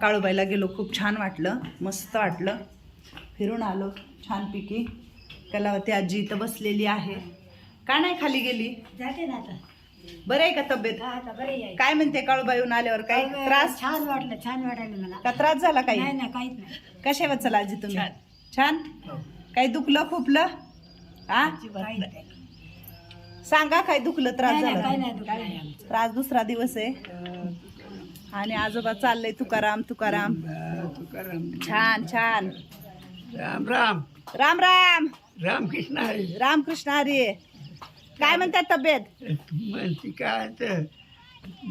काळूबाईला गेलो खूप छान वाटलं मस्त वाटलं. फिरून आलो छानपैकी. कलावती आजी इथं बसलेली आहे. का नाही खाली गेली? जाते ना आता. बरं आहे का तब्येत? हा, काय म्हणते काळूबाईहून आल्यावर? काही त्रास? छान वाटलं छान वाटायला मला. का त्रास झाला काही? नाही काहीच नाही. कशा वाचला आजी तुम्ही? छान. काही दुखलं खुपलं? हा सांगा काय दुखलं त्रास झाला. त्रास दुसरा दिवस आहे. आणि आजोबा चाललंय तुकाराम तुकाराम. छान छान. राम राम. राम राम. रामकृष्ण हरी. रामकृष्ण हरी. काय म्हणतात तब्येत? म्हणते काय तर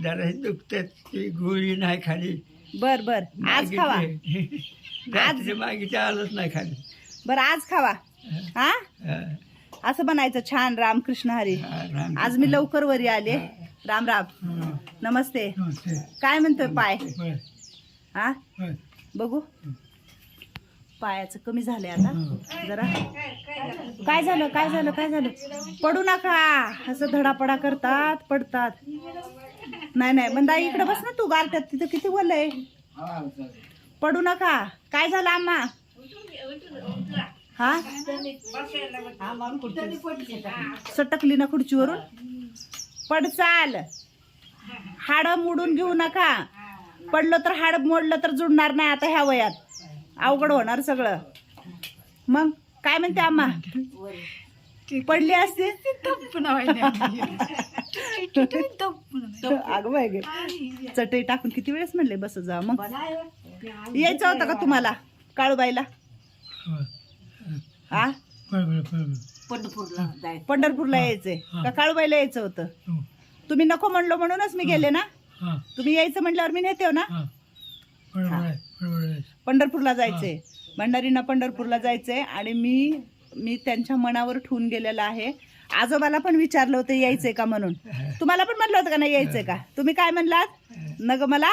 जरा दुखतात ती गोळी नाही खाली. बर बर. आज खावा. रात्री मागितली आलंच नाही खाली. बर आज खावा. हा? हा, असं बनायचं छान रामकृष्ण हरी. हा, राम आज मी लवकर वरी आले. राम राम. हा, नमस्ते. काय म्हणतोय पाय? हा. बघू. पायाचं कमी झालंय आता. जरा. काय झालं? काय झालं? काय झालं? पडू नका. असं धडापडा करतात पडतात. नाही नाही. मंदा इकडे बस ना तू गारट्यात तिथं किती बोलय पडू नका. काय झालं आम्हा? हा? सटकली ना खुर्चीवरून? पडचाल हाड मोडून घेऊ नका. पडलं तर हाड मोडलं तर जुडणार नाही आता ह्या वयात. अवघड होणार सगळं. मग काय म्हणते आम्हा पडली असते? अगं बाय गे. चटई टाकून किती वेळेस म्हणले बस जा मग यायचं होतं का तुम्हाला काळूबाईला. हा. पंढरपूरला जायचं. पंढरपूरला यायचंय. का काळूबाईला यायचं होतं? हो. तुम्ही नको म्हणलो म्हणूनच मी गेले ना. हा, तुम्ही यायचं म्हटल्यावर मी नेते हो ना. हा. बरोबर आहे, बरोबर आहे. पंढरपूरला जायचंय भंडारींना पंढरपूरला जायचंय आणि मी मी त्यांच्या मनावर ठेवून गेलेला आहे. आजोबाला पण विचारलं होतं यायचंय का म्हणून? तुम्हाला पण म्हणलं होतं का नाही यायचंय का? तुम्ही काय म्हणलात? नग मला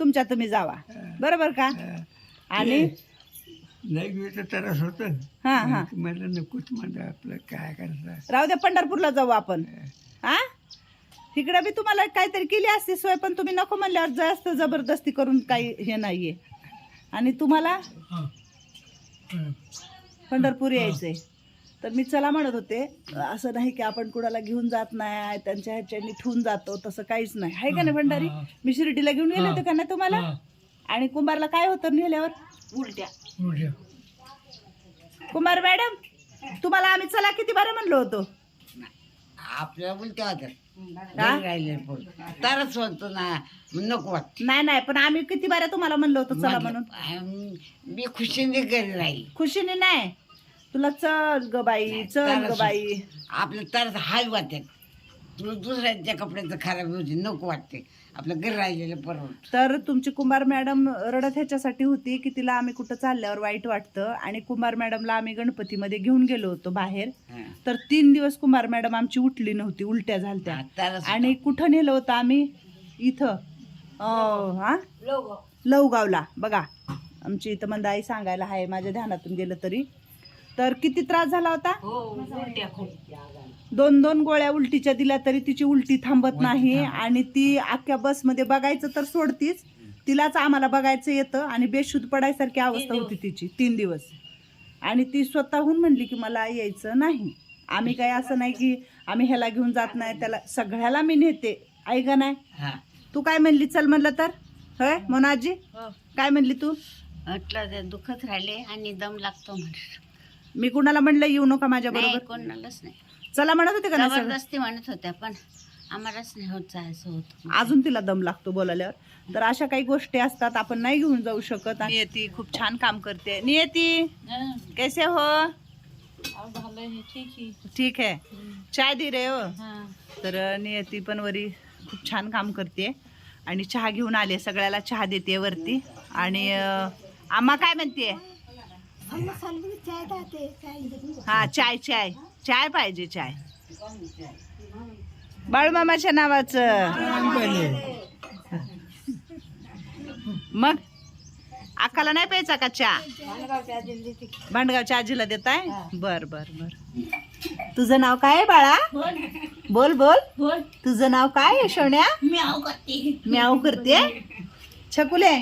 तुमच्या तुम्ही जावा. बरोबर का? आणि नाही गेलं त्रास होत हा हा. मला नकोच म्हणलं आपलं काय करायचं राहू द्या पंढरपूरला जाऊ आपण. हा? तिकडे बी तुम्हाला काहीतरी केली असती सोय पण तुम्ही नको म्हणल्यावर जास्त जबरदस्ती करून काही हे नाहीये. आणि तुम्हाला हा. पंढरपूर यायचंय. तर मी चला म्हणत होते असं नाही की आपण कुणाला घेऊन जात नाही त्यांच्या ह्याच्यानी ठेवून जातो तसं काहीच नाही. आहे का नाही भंडारी? हा. मी शिर्डीला घेऊन गेले होते का नाही तुम्हाला? हा. आणि कुंभारला काय होतं नेल्यावर? उलट्या. कुंभार मॅडम तुम्हाला आम्ही चला किती बरं म्हणलो होतो? आपल्या उलट्या होत्या. हा? राहिले पण. तरच होतो ना नको वाटत. नाही नाही पण आम्ही किती बऱ्या तुम्हाला म्हणलो होतो चला म्हणून. मी खुशीने घरी राहील. खुशीने नाही. तुला चल ग बाई चल ग बाई. आपलं तरच हाल वाटते तू दुसऱ्यांच्या कपड्याचं खराब होते नको वाटते. आपलं घरी राहिलेलं परवडत. तर तुमची कुंभार मॅडम रडत ह्याच्यासाठी होती की तिला आम्ही कुठं चालल्यावर वाईट वाटतं आणि कुंभार मॅडमला आम्ही गणपतीमध्ये घेऊन गेलो होतो बाहेर. तर तीन दिवस कुंभार मॅडम आमची उठली नव्हती उलट्या झालत्या. तरच आणि कुठं नेलं होतं आम्ही? इथं. अं, हा? लवगावला. बघा आमची इथं मंदाई सांगायला आहे माझ्या ध्यानातून गेलं तरी. तर किती त्रास झाला होता? हो उलट्या खूप दोन दोन गोळ्या उलटीच्या दिल्या तरी तिची उलटी थांबत नाही आणि ती अख्ख्या बसमध्ये बघायचं तर सोडतीच. तिलाच आम्हाला बघायचं येतं आणि बेशुद्ध पडायसारखी अवस्था होती तिची तीन दिवस. आणि ती स्वतःहून म्हणली की मला यायचं नाही. आम्ही काय असं नाही की आम्ही ह्याला घेऊन जात नाही त्याला सगळ्याला मी नेते. ऐका नाही? हा. तू काय म्हणली चल म्हणलं तर? होय मोनाजी? काय म्हणली तू? म्हटलं दुखत राहिले आणि दम लागतो म्हटलं. मी कुणाला म्हणलं येऊ नका माझ्या बरोबर? कोणालाच नाही. चला म्हणत होते का नाही सगळं? जबरदस्ती म्हणत होत्या पण आम्हालाच नाही होत जायचं होत. अजून तिला दम लागतो बोलायल्यावर. तर अशा काही गोष्टी असतात आपण नाही घेऊन जाऊ शकत. नियती खूप छान काम करते. नियती कैसे हो? ठीक है चाय दे रे हो. तर नियती पण वरी खूप छान काम करते. आणि चहा घेऊन आले सगळ्याला चहा देते वरती. आणि अं, आम्हा काय म्हणते? हा चाय चाय. चाय पाहिजे चाय. बाळूमामाच्या नावाचं. मग? अक्काला नाही प्यायचा का चहा? भांडगावच्या आजीला देताय? बर बर बर. तुझं नाव काय आहे बाळा? बोल बोल. तुझं नाव काय सोन्या म्याव करते. म्याव करते? छकुले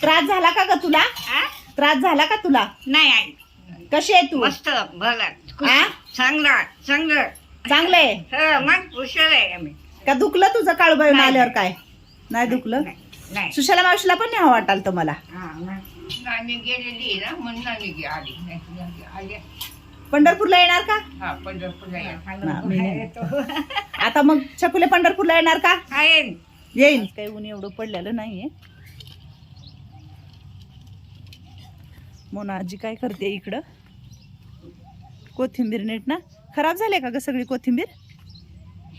त्रास झाला का ग तुला? त्रास झाला का तुला? नाही आई. कशी आहे तू? मस्त भला चांगला चांगलं चांगलंय हा मग हुशार आहे आम्ही का दुखलं तुझं काळबाई नाही. आल्यावर काय नाही दुखलं नाही, सुशाला मावशीला पण नाही वाटाल तुम्हाला हा, नाही. आम्ही गेलेली ना म्हणून आम्ही गे- आली नाही, नाही, आली. पंढरपूरला येणार का हा पंढरपूरला या. ना, मी नाही. आता मग छकुले पंढरपूरला येणार का आहे. येईन काही ऊन एवढं पडलेलं नाहीये मोना आजी काय करते इकडं कोथिंबीर नीट ना? खराब झाले का ग सगळी कोथिंबीर?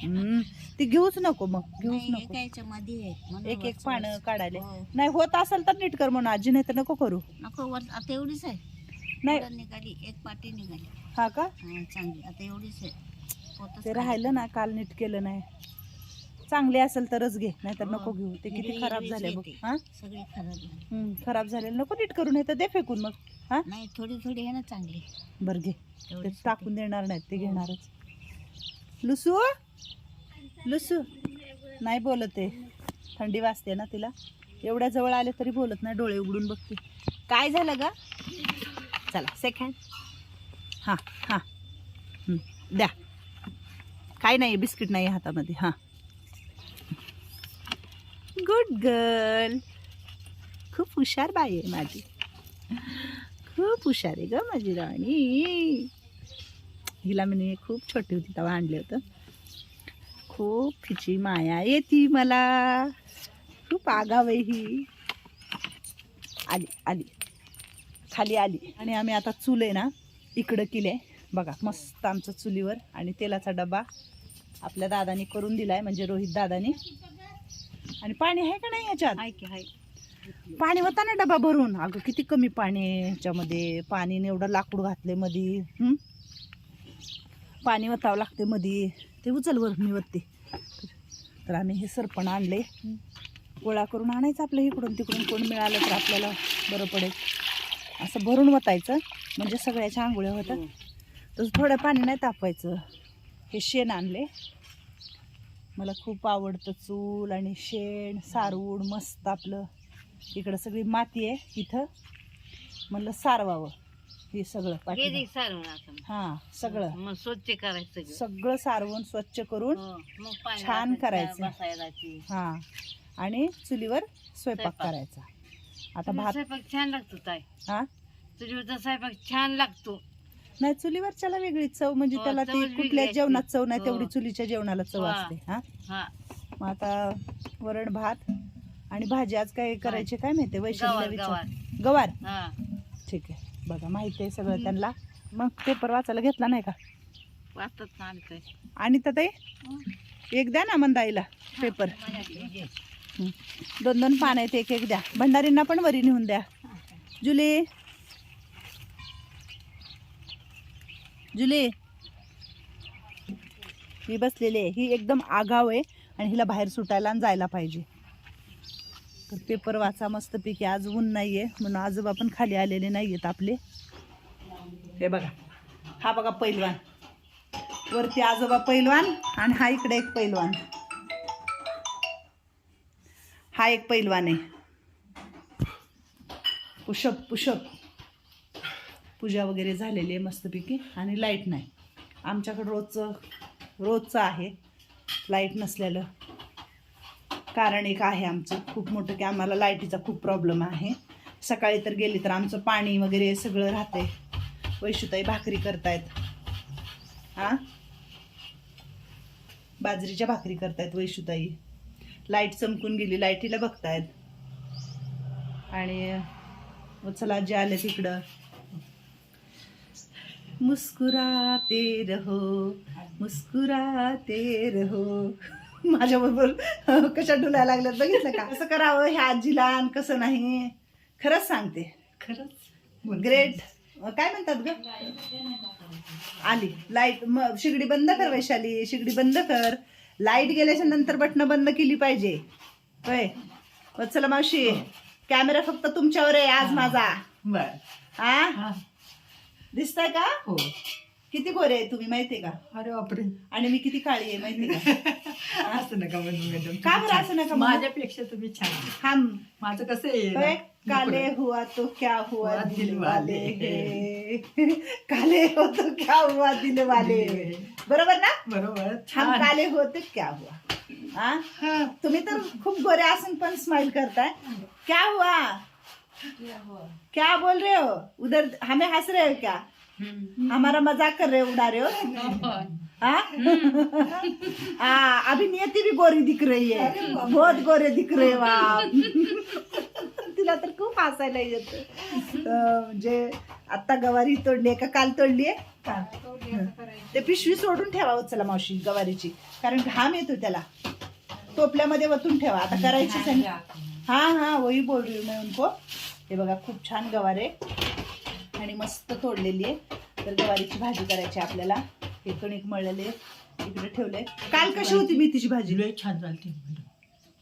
हम्म, ती घेऊच नको मग घेऊच नको. मध्ये एक एक पानं काढायला. नाही होत असेल तर नीट कर म्हणून आजी नाही तर नको करू. नको वर आता एवढीच आहे. नाही. निघाली एक पाटी निघाली. हा का? हा, चांगली आता एवढीच आहे. ते. राहिलं. ना काल नीट केलं नाही. चांगले असेल तरच घे नाहीतर हो. नको घेऊ. ते किती हिरवी- खराब हिरवीच झाले बघ. हा? सगळी खराब झाली. हम्म, खराब झालेलं नको नीट करू नाही तर दे फेकून मग. हा? नाही थोडी थोडी आहे ना चांगली. बरं घे. ते टाकून देणार नाहीत ते घेणारच. लुसू? लुसू? नाही बोलत आहे. थंडी वाजते ना तिला. एवढ्या जवळ आले तरी बोलत नाही डोळे उघडून बघते. काय झालं ग? चला सेकंड हां हां. हं, द्या. काय नाही बिस्किट नाही हातामध्ये. हां. Good girl. खूप हुशार बाई आहे माझी. खूप हुशार आहे ग माझी राणी. हिला मी खूप छोटी होती तेव्हा आणले होतं. खूप हिची माया येती मला. खूप आगाव आहे ही. आली आली. खाली आली. आणि आम्ही आता चूल आहे ना इकडं केले बघा मस्त आमचं चुलीवर आणि तेलाचा डबा आपल्या दादानी करून दिलाय म्हणजे रोहित दादानी. आणि पाणी आहे का नाही याच्यात? आहे आहे. पाणी होता ना डबा भरून. अगं किती कमी पाणी आहे ह्याच्यामध्ये. पाणी एवढं लाकूड घातले मधी. पाणी वतावं लागते मधी. ते उचल वर मी वरती. तर आम्ही हे सरपण आणले. गोळा करून आणायचं आपलं इकडून तिकडून. कोण मिळालं तर आपल्याला बरं पडेल. असं भरून वतायचं. म्हणजे सगळ्याच्या आंघोळ्या होतात. तसं थोडं पाणी नाही तापवायचं. हे शेण आणले. मला खूप आवडतं चूल आणि शेण सारूड मस्त आपलं. इकडं सगळी माती आहे इथं म्हणलं सारवावं हे सगळं पाठी हां सगळं. मग स्वच्छ करायचं सगळं. सारवून स्वच्छ करून हो, छान करायचं. हां आणि चुलीवर स्वयंपाक. करायचा. आता भात स्वयंपाक छान लागतो ताई. हा? तुझ्या स्वयंपाक छान लागतो. नाही चुलीवरच्याला वेगळी चव म्हणजे हो, त्याला ती कुठल्या. जेवणात चव नाही हो. तेवढी चुलीच्या जेवणाला चव. असते. हा? हा. मग आता वरण भात आणि भाजी आज काय करायचे काय माहिती? वैशालीला गवार. विचार. गवार? गवार? हा. ठीक आहे. बघा माहिती आहे सगळं त्यांना. मग पेपर वाचायला घेतला नाही का? वाचत ना आणतोय आणि तर ते एक द्या ना मंदाईला पेपर. दोन दोन पान आहेत एक एक द्या. भंडारींना पण वरी नेऊन द्या. जुली. जुली. ही बसलेली आहे. ही एकदम आगाव आहे आणि हिला बाहेर सुटायला आणि जायला पाहिजे. तर पेपर वाचा मस्तपैकी. आज ऊन नाही आहे म्हणून आजोबा पण खाली आलेले नाही आहेत आपले. हे बघा. हा बघा पैलवान. वरती आजोबा पैलवान आणि हा इकडे एक पैलवान. हा एक पैलवान आहे. पुषप पुषप पूजा वगैरे झालेली आहे मस्तपैकी आणि लाइट नाही. आमच्याकडं रोजचं रोजचं आहे. लाइट नसलेलं. कारण एक आहे आमचं. खूप मोठं की आम्हाला लाईटीचा खूप प्रॉब्लेम आहे. सकाळी तर गेली तर आमचं पाणी वगैरे सगळं राहते वैशुताई भाकरी करतायत. हां? बाजरीच्या भाकरी करतायत वैशुताई. लाइट चमकून गेली. लाईटीला बघतायत. आणि मग चला जे आले तिकडं. मुस्कुराते रहो. मुस्कुराते रहो. माझ्याबरोबर कशा डुलायला लागल्यात बघितलं का? कसं करावं? ह्या आजीला आणि कसं नाही? खरंच सांगते. खरंच? ग्रेट काय म्हणतात ग? आली. लाइट मग शिगडी बंद कर वैशाली शिगडी बंद कर. लाइट गेल्याच्यानंतर बटणं बंद केली पाहिजे. होय. वत्सला मावशी. कॅमेरा फक्त तुमच्यावर आहे आज माझा. बर. हा हा. दिसतंय का? हो. किती गोरे आहे तुम्ही माहितीये का? अरे बापरे. आणि मी किती काळी आहे माहितीये का? असं नका म्हणू मॅडम का बरं असं नका म्हणू? माझ्यापेक्षा तुम्ही छान. हम माझं कसं आहे काले हुआ तो क्या हुआ हुआ दिल दिल वाले वाले. काले हो तो क्या हुआ दिल वाले बरोबर ना? बरोबर. हम छान. काले होते क्या हुआ? हाँ? हा. तुम्ही तर खूप गोरे असून पण स्माइल करताय. क्या हुआ? क्या बोल रहे हो? उधर हमें हंस रहे हो क्या? हमारा मजाक कर रहे हो. उड़ा रहे हो? हाँ? अभी नियति भी गोरी दिख रही है. बहुत गोरे दिख रहे हो आप. तिला तर खूप हसायला येत. म्हणजे आता गवारी तोडली का काल तोडली ते पिशवी सोडून ठेवा हो चला मावशी गवारीची. कारण घाम येतो त्याला. टोपल्यामध्ये वतून ठेवा. आता ना. हा हा वही बोल रही हूँ मैं उनको. हे बघा खूप छान गवार मस्त तोडलेली आहे. तर गवारीची भाजी करायची आपल्याला. हे कणिक मळलेले इकडे ठेवले काल कशी होती मेथीची भाजी? लय छान मॅडम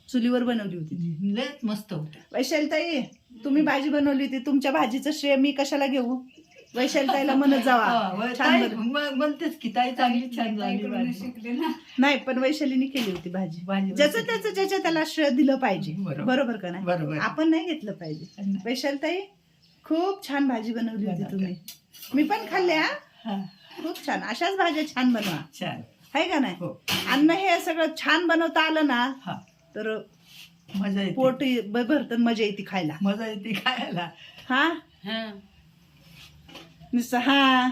चुलीवर बनवली होती लय मस्त होत्या. वैशालताई तुम्ही भाजी बनवली होती. तुमच्या भाजीचं श्रेय मी कशाला घेऊ? वैशालताईला म्हणत हा, जावा म्हणतेच की ताई चांगली छान झाली भाजी. नाही पण वैशालीने केली होती भाजी. भाजी ज्याचं त्याचं ज्याच्या त्याला श्रेय दिलं पाहिजे. बरोबर. का नाही? आपण नाही घेतलं पाहिजे. वैशालताई खूप छान भाजी बनवली होती तुम्ही. मी पण खाल्ले हा. खूप छान. अशाच भाज्या छान बनवा. छान. आहे का नाही? हो. अन्न हे सगळं छान बनवता आलं ना हा. तर मजा येते. पोट भरतं मजा येते खायला. मजा येते खायला. हा? हं. नुसतं हा.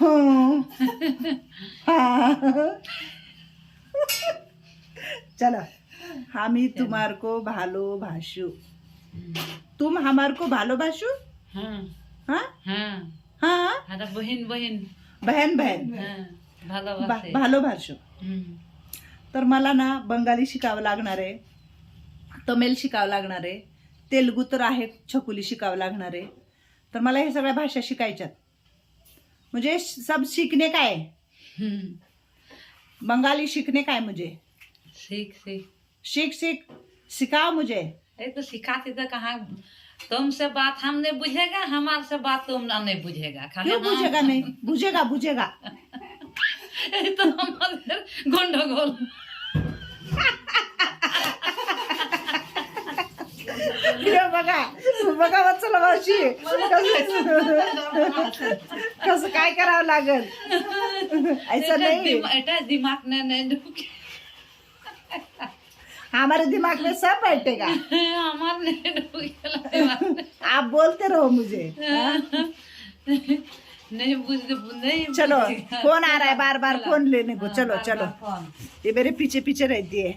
हो. हा. चलो. हामी तुम्हार को भालो भाषू. तुम हमार को भालो भाषू हं. हा हं. हा आता बहीण बहीण बहन बहन। हं. हं. तर मला ना बंगाली शिकावं लागणार आहे तमिळ शिकावं लागणार आहे तेलगू तर आहे छकुली शिकावं लागणार आहे. तर मला हे सगळ्या भाषा शिकायच्यात. म्हणजे सब शिकणे काय हं. बंगाली शिकणे काय मुझे सीख सीख। सीख सीख सिखाओ मुझे ये तो सिखाते तो कहाँ तुमसे बात हम नहीं बुझेगा हमारे से बात तुम ना नहीं बुझेगा। खाली क्यों। बुझेगा नहीं? बुझेगा बुझेगा। तो हमारे गंडगोल। बघा बघा वत्सला मावशी कसं कसं काय करावं लागल? ऐसा नाही. दिमाग ने नहीं हमारे दिमाग में सब बैठेगा हमारे नहीं ढुकेला दिमाग में। आप बोलते रहो मुझे हाँ? नहीं बुझ नहीं चलो बुझेगा। फोन आ रहा है बार बार फोन लेने को चलो चलो ये मेरे पीछे पीछे रहती है